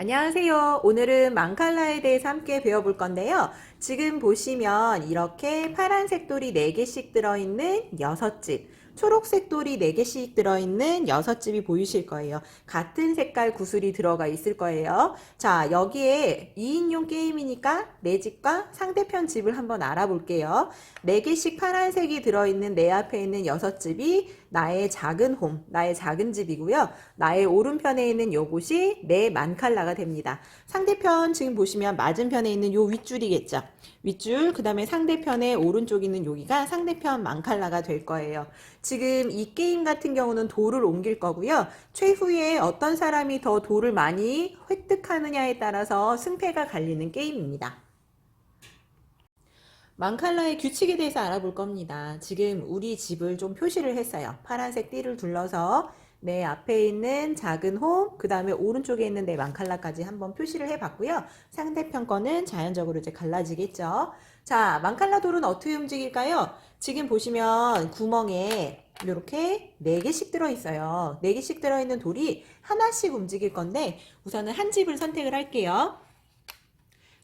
안녕하세요. 오늘은 망칼라에 대해서 함께 배워볼 건데요. 지금 보시면 이렇게 파란색 돌이 4개씩 들어있는 6집, 초록색 돌이 4개씩 들어있는 6집이 보이실 거예요. 같은 색깔 구슬이 들어가 있을 거예요. 자, 여기에 2인용 게임이니까 내 집과 상대편 집을 한번 알아볼게요. 4개씩 파란색이 들어있는 내 앞에 있는 6집이 나의 작은 홈, 나의 작은 집이고요. 나의 오른편에 있는 요곳이 내 만칼라가 됩니다. 상대편 지금 보시면 맞은편에 있는 요 윗줄이겠죠. 윗줄, 그 다음에 상대편의 오른쪽 있는 여기가 상대편 만칼라가 될 거예요. 지금 이 게임 같은 경우는 돌을 옮길 거고요. 최후에 어떤 사람이 더 돌을 많이 획득하느냐에 따라서 승패가 갈리는 게임입니다. 망칼라의 규칙에 대해서 알아볼 겁니다. 지금 우리 집을 좀 표시를 했어요. 파란색 띠를 둘러서 내 앞에 있는 작은 홈, 그 다음에 오른쪽에 있는 내 망칼라까지 한번 표시를 해봤고요. 상대편 거는 자연적으로 이제 갈라지겠죠. 자, 망칼라 돌은 어떻게 움직일까요? 지금 보시면 구멍에 이렇게 4개씩 들어있어요. 4개씩 들어있는 돌이 하나씩 움직일 건데 우선은 한 집을 선택을 할게요.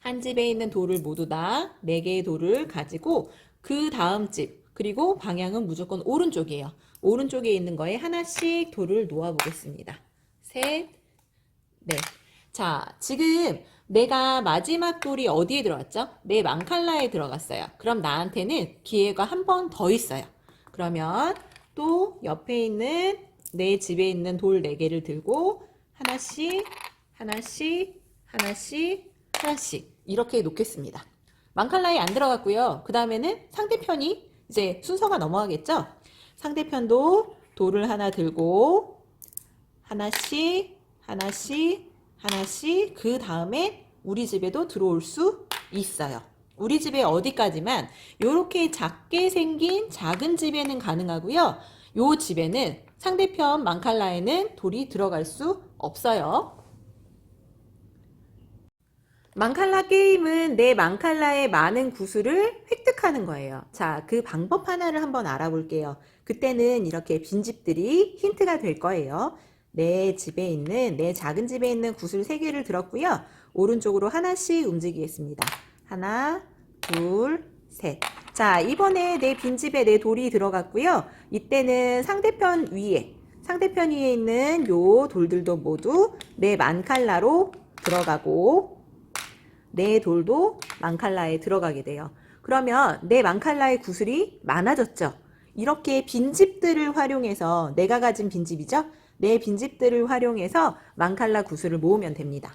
한 집에 있는 돌을 모두 다 4개의 돌을 가지고 그 다음 집 그리고 방향은 무조건 오른쪽이에요. 오른쪽에 있는 거에 하나씩 돌을 놓아 보겠습니다. 셋, 넷. 자, 지금 내가 마지막 돌이 어디에 들어갔죠? 내 망칼라에 들어갔어요. 그럼 나한테는 기회가 한 번 더 있어요. 그러면 또 옆에 있는 내 집에 있는 돌 4개를 들고 하나씩, 하나씩, 하나씩, 하나씩 이렇게 놓겠습니다. 망칼라에 안 들어갔고요. 그 다음에는 상대편이 이제 순서가 넘어가겠죠? 상대편도 돌을 하나 들고 하나씩, 하나씩, 하나씩 그 다음에 우리 집에도 들어올 수 있어요. 우리 집에 어디까지만 이렇게 작게 생긴 작은 집에는 가능하고요. 요 집에는 상대편 망칼라에는 돌이 들어갈 수 없어요. 망칼라 게임은 내 망칼라의 많은 구슬을 획득하는 거예요. 자, 그 방법 하나를 한번 알아볼게요. 그때는 이렇게 빈집들이 힌트가 될 거예요. 내 집에 있는, 내 작은 집에 있는 구슬 3개를 들었고요. 오른쪽으로 하나씩 움직이겠습니다. 하나, 둘, 셋. 자, 이번에 내 빈집에 내 돌이 들어갔고요. 이때는 상대편 위에, 상대편 위에 있는 요 돌들도 모두 내 만칼라로 들어가고 내 돌도 망칼라에 들어가게 돼요. 그러면 내 망칼라의 구슬이 많아졌죠. 이렇게 빈집들을 활용해서 내가 가진 빈집이죠. 내 빈집들을 활용해서 망칼라 구슬을 모으면 됩니다.